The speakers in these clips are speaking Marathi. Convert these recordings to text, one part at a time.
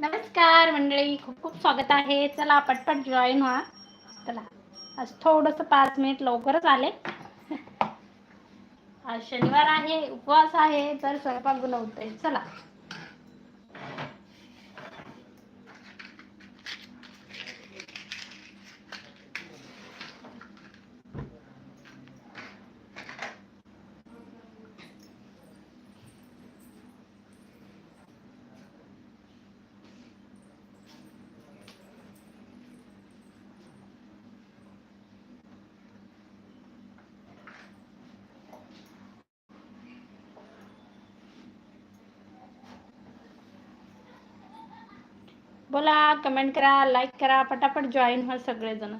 नमस्कार मंडळी खूप खूप स्वागत आहे. चला पटपट जॉईन व्हा. चला आज थोडंसं पाच मिनिट लवकरच आले. आज शनिवार आहे उपवास आहे तर स्वयंपाक बनवतोय. चला. बोला कमेंट करा लाईक करा पटापट जॉईन व्हा सगळेजण.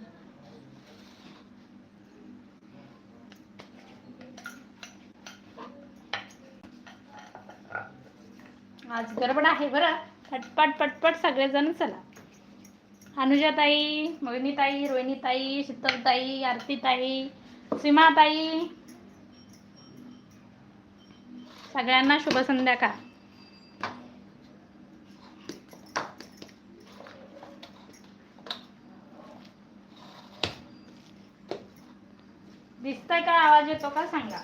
आज गडबड आहे बरं. पटपट पटपट सगळेजण चला. अनुजाताई मोहिनीताई रोहिणीताई शीतलताई आरतीताई सीमाताई. सगळ्यांना शुभ संध्याकाळ. काय आवाज येतो का सांगा.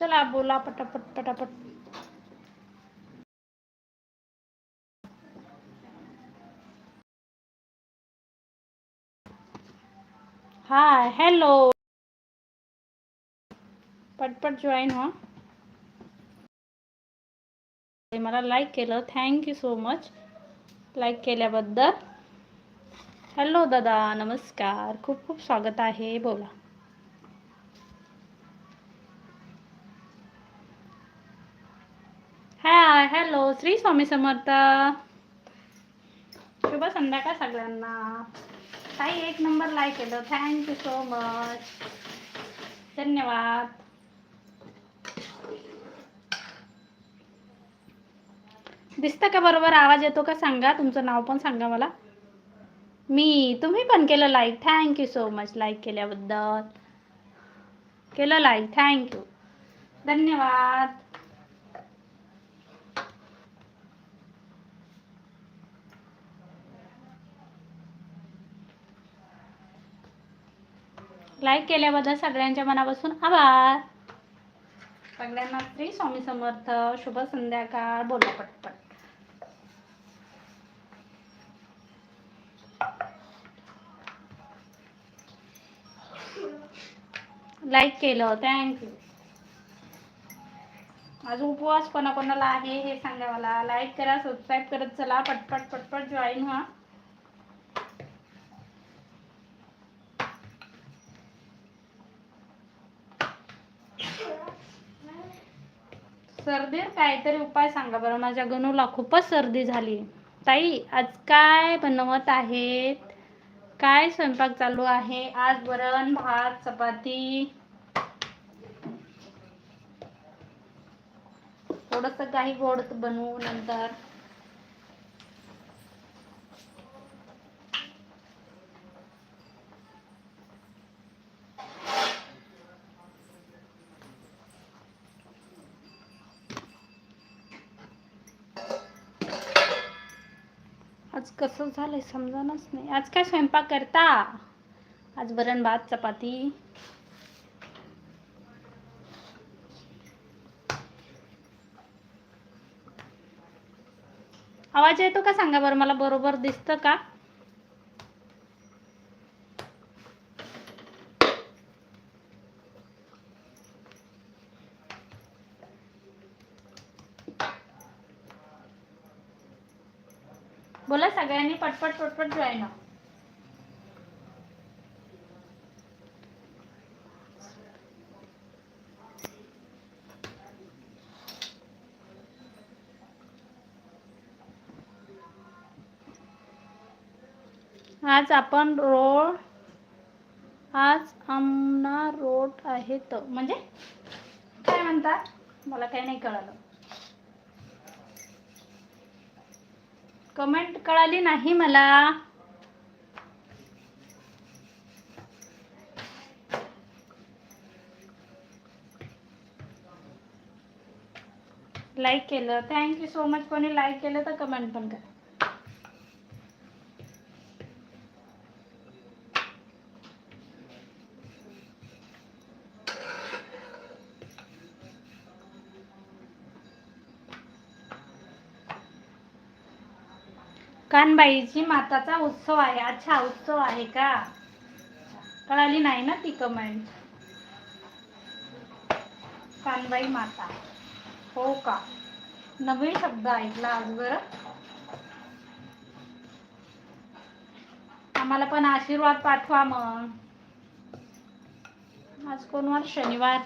चला बोला पटापट पटापट. Hi hello. पटपट जॉईन व्हा. मला लाईक केलं. Thank you so much like केल्याबद्दल. हॅलो दादा. नमस्कार. खूप खूप स्वागत आहे. बोला. Hi hello Shri Swami Samarth. शुभ संध्याकाळ सगळ्यांना. ताई एक नंबर लाईक केलं. थँक्यू सो मच धन्यवाद. दिसतं का बरोबर आवाज येतो का? सांगा. तुमचं नाव पण सांगा मला. मी तुम्ही पण केलं like thank you so much like केल्याबद्दल. केलं लाईक थँक्यू धन्यवाद. लाईक केल्याबद्दल सगळ्यांच्या मनापासून आभार. सगळ्यांना श्री स्वामी समर्थ शुभ संध्याकाळ बोला पटपट. लाईक केलं थँक्यू आज उपवास कोणाकोणाला आहे हे सांगा मला. लाईक करा सबस्क्राईब करत चला पटपट पटपट जॉईन व्हा. सर्दी काहीतरी उपाय सांगा बरं. माझ्या गणूला खूपच सर्दी झाली. ताई आज काय बनवत आहेत? काय स्वयंपाक चालू आहे? आज वरण भात चपाती. थोडस काही गोड बनवू नंतर आज कसं झालंय समजानच नाही. आज काय स्वयंपाक करता? आज वरण भात चपाती. आवाज येतो का सांगा बरं? मला बरोबर दिसतं का? सगळ्यांनी पटपट पटपट जॉईन आज आपण रोड आज आमना रोड आहे तर म्हणजे? काय म्हणतात? मला काही नाही कळालं. कमेंट कळाली नाही मला. लाईक केलं. थँक्यू सो मच कोणी लाईक केलं तर कमेंट पण करा. कानबाईची माताचा उत्सव आहे. अच्छा उत्सव आहे का? कळाली नाही ना ती कमेंट कानबाई माता. हो का? नवीन शब्द ऐकला आज बरं. आम्हाला पण आशीर्वाद पाठवा मग. आज कोणवार शनिवार.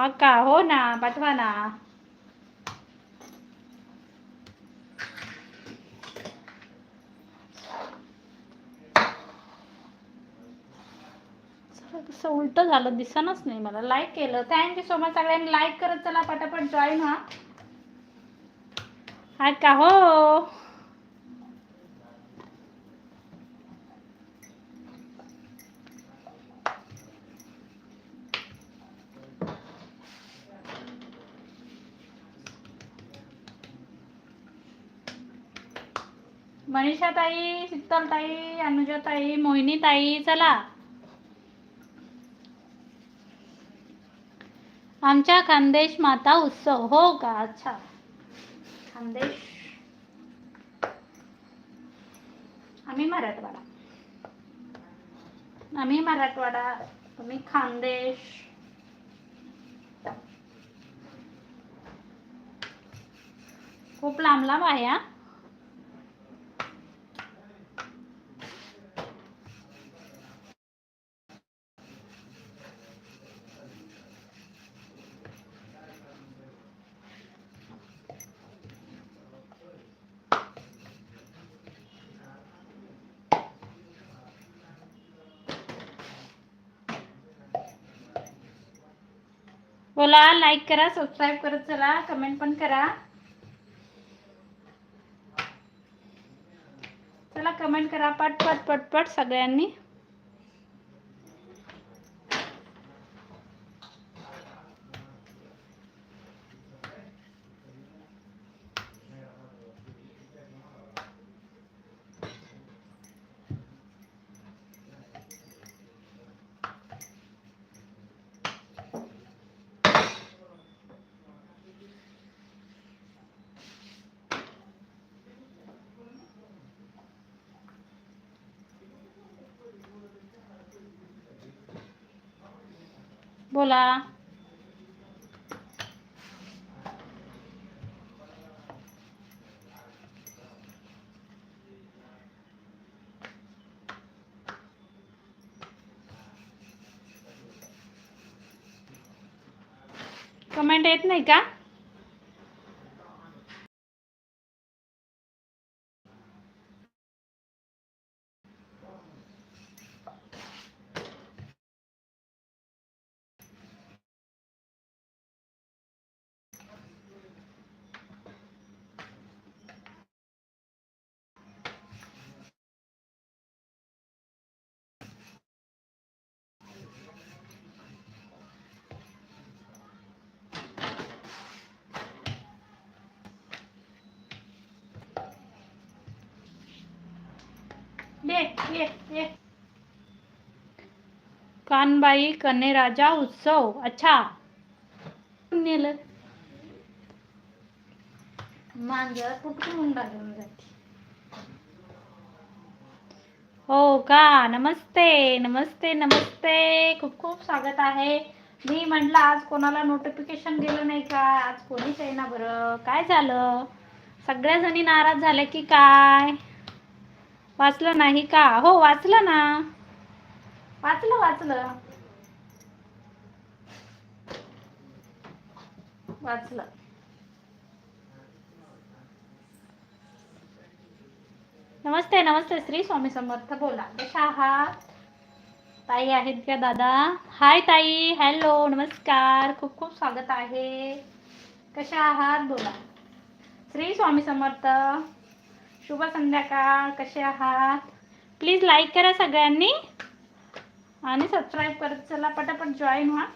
हा का हो ना पाठवा ना कसं उलट झालं दिसनच नाही मला. लाईक केलं. थँक्यू सो मच सगळ्यांनी. लाईक करत चला पटापट जॉईन हा का हो मनीषा ताई शीतल ताई अनुजा ताई मोहिनी ताई चला. आमच्या खानदेश माता उत्सव हो का? अच्छा. खानदेश. आम्ही मराठवाडा. आम्ही मराठवाडा तुम्ही खानदेश. खूप लांब लांब आहे हा? बोला लाईक करा सबस्क्राईब करत चला कमेंट पण करा. चला कमेंट करा पट पट सगळ्यांनी. बोला. कमेंट येत नाही का? ये ये ये। कानबाई कन्हेराजा उत्सव। अच्छा। नेलं। मांजर कुठून मुंडा जाते. हो का? नमस्ते नमस्ते नमस्ते. खूप खूप स्वागत आहे. मी म्हटलं आज कोणाला नोटिफिकेशन गेलं नाही का? आज कोणीच आहे ना बरं. काय झालं? सगळ्या जणी नाराज झाल्या की काय? वाचलं नाही का? हो वाचलं ना. वाचलं वाचलं. वाचलं. नमस्ते नमस्ते श्री स्वामी समर्थ बोला. कशा आहात? ताई आहेत का दादा? हाय ताई. हॅलो नमस्कार. खूप खूप स्वागत आहे. कशा आहात? बोला. श्री स्वामी समर्थ. शुभ संध्याकाळ कसे आहात? प्लीज लाईक करा सगळ्यांनी. आणि सबस्क्राईब करत चला पटापट जॉईन व्हा.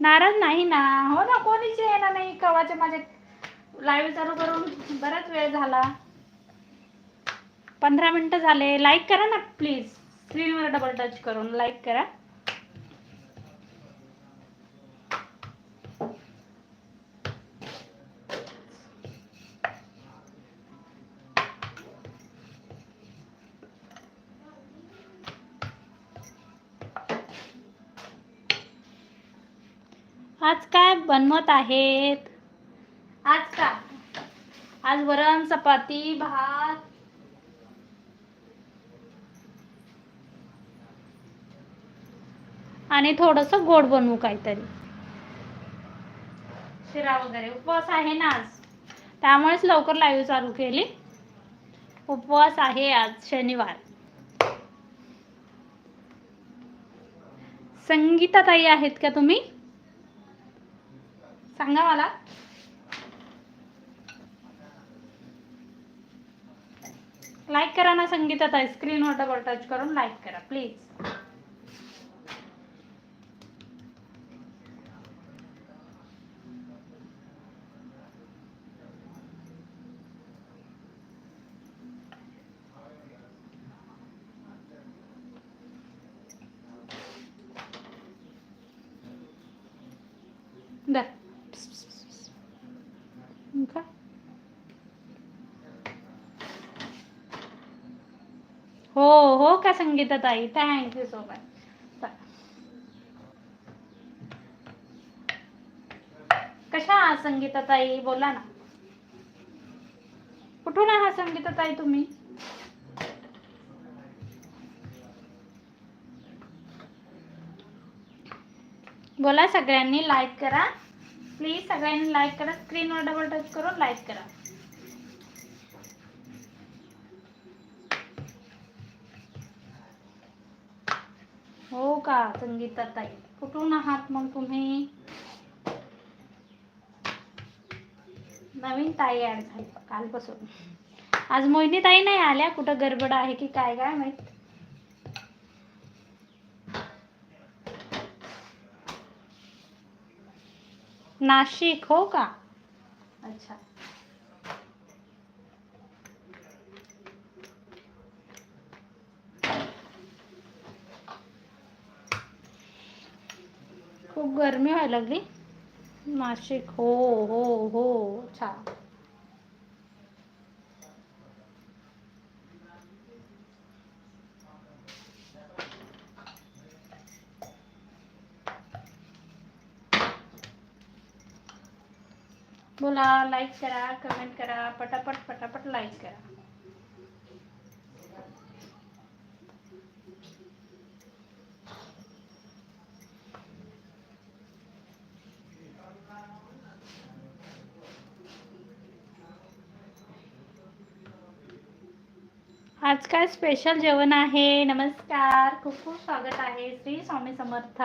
नाराज नाही ना? हो ना कोणीच येणार नाही. कवाचे माझे लाईव्ह चालू करून बराच वेळ झाला. पंधरा मिनटं झाले. लाईक करा ना प्लीज स्क्रीनवर डबल टच करून लाईक करा. आज काय बनवत आहेत? आज का आज वरण चपाती भात. आणि थोडस गोड बनवू काहीतरी. शिरा वगैरे. उपवास आहे ना आज? त्यामुळेच लवकर लाईव्ह चालू केली. उपवास आहे आज शनिवार. संगीता ताई आहेत का तुम्ही? सांगा मला. लाईक करा ना संगीतात आहे स्क्रीनवर डबल टच करून लाईक करा प्लीज दर Okay. हो हो का संगीता ताई? थँक्यू सो मच कशा आहात संगीता ताई? बोला ना. कुठून आहात संगीता ताई तुम्ही? बोला सगळ्यांनी लाईक करा. प्लीज सगळ्यांनी लाईक करा. स्क्रीनवर डबल टच करून लाईक करा. हो का संगीता ताई? कुठून आहात मग तुम्ही? नवीन ताई ऍड झाली कालपासून. आज मोहिनी ताई नाही आल्या कुठं गडबड आहे की काय काय माहीत? नाशिक हो का? अच्छा. खूप गरमी व्हायला लागली नाशिक हो हो हो अच्छा। बोला लाईक करा कमेंट करा, पटापट पटापट लाईक करा। आज काय स्पेशल जेवण आहे. नमस्कार. खूप खूप स्वागत आहे. श्री स्वामी समर्थ.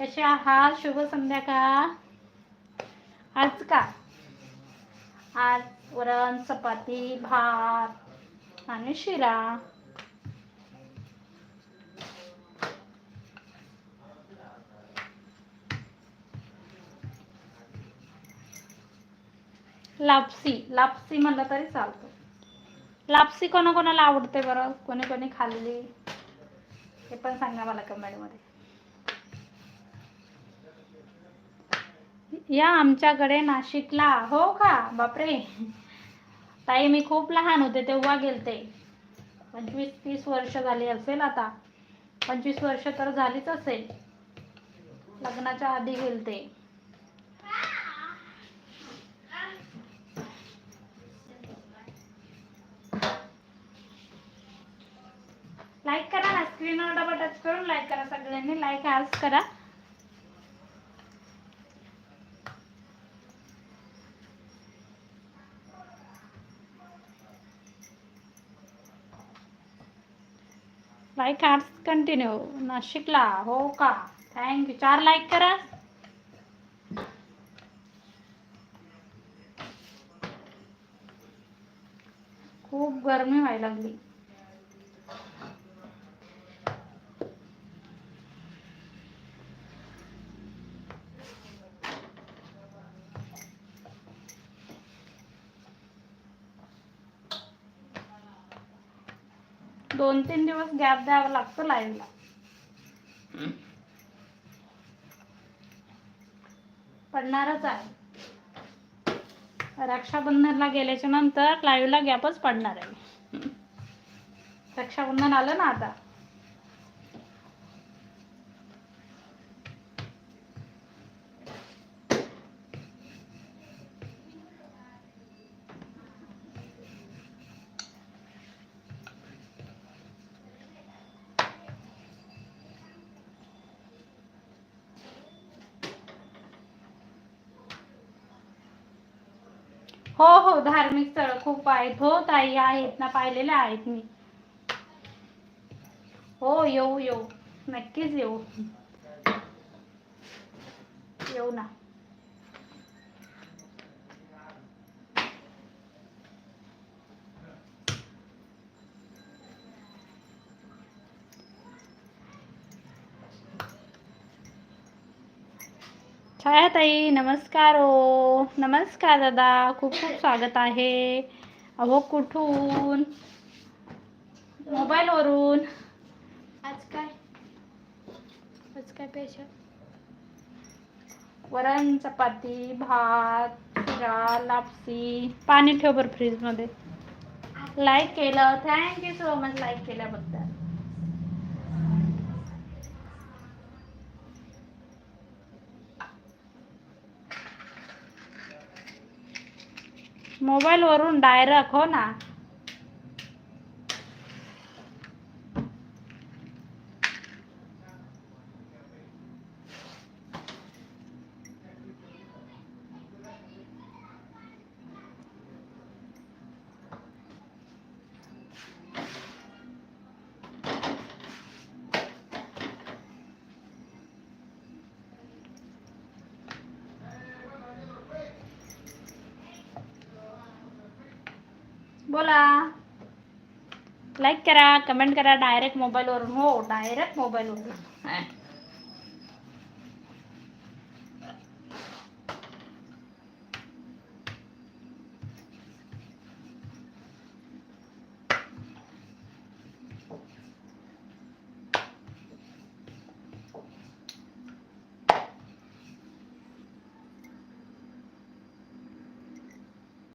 कसे आहात? शुभ संध्याकाळ. आज का? आज वरण चपाती भात आणि शिरा. लापसी. लापसी म्हणलं तरी चालतो. लापसी कोणाकोणाला आवडते बरं? कोणी कोणी खाल्ली? हे पण सांगा मला कमेंटमध्ये या आमच्याकडे नाशिकला. हो का? बापरे. ताई मी खूप लहान होते तेव्हा गेलते. पंचवीस तीस वर्ष झाली असेल आता. पंचवीस वर्ष तर झालीच असेल. लग्नाच्या आधी गेलते. लाईक करा ना स्क्रीनवर डबल टच करून लाईक करा सगळ्यांनी. लाईक आज करा. लाईक आर्ट्स कंटिन्यू नाशिकला. हो का? थँक्यू चार लाईक करा. खूप गरमी व्हायला लागली. दोन तीन दिवस गॅप द्यावा लागतो लाईव्हला पडणारच आहे. रक्षाबंधनला गेल्याच्यानंतर लाईव्हला गॅपच पडणार आहे. रक्षाबंधन आलं ना आता? हो हो धार्मिक स्थळ खूप आहेत. हो ताई आहेत ना पाहिलेले आहेत मी. हो येऊ येऊ. नक्कीच येऊ. येऊ ना. छायाताई नमस्कार. हो नमस्कार दादा खूप खूप स्वागत आहे. अहो कुठून? मोबाईलवरून. आज काय? आज काय पेशल वरण चपाती भात शिरा लापसी. पाणी ठेव बरं फ्रीजमध्ये लाईक केलं. थँक्यू सो मच लाईक केल्याबद्दल. मोबाईलवरून डायरेक्ट हो ना? बोला. लाईक करा कमेंट करा डायरेक्ट मोबाईलवरून हो डायरेक्ट मोबाईलवरून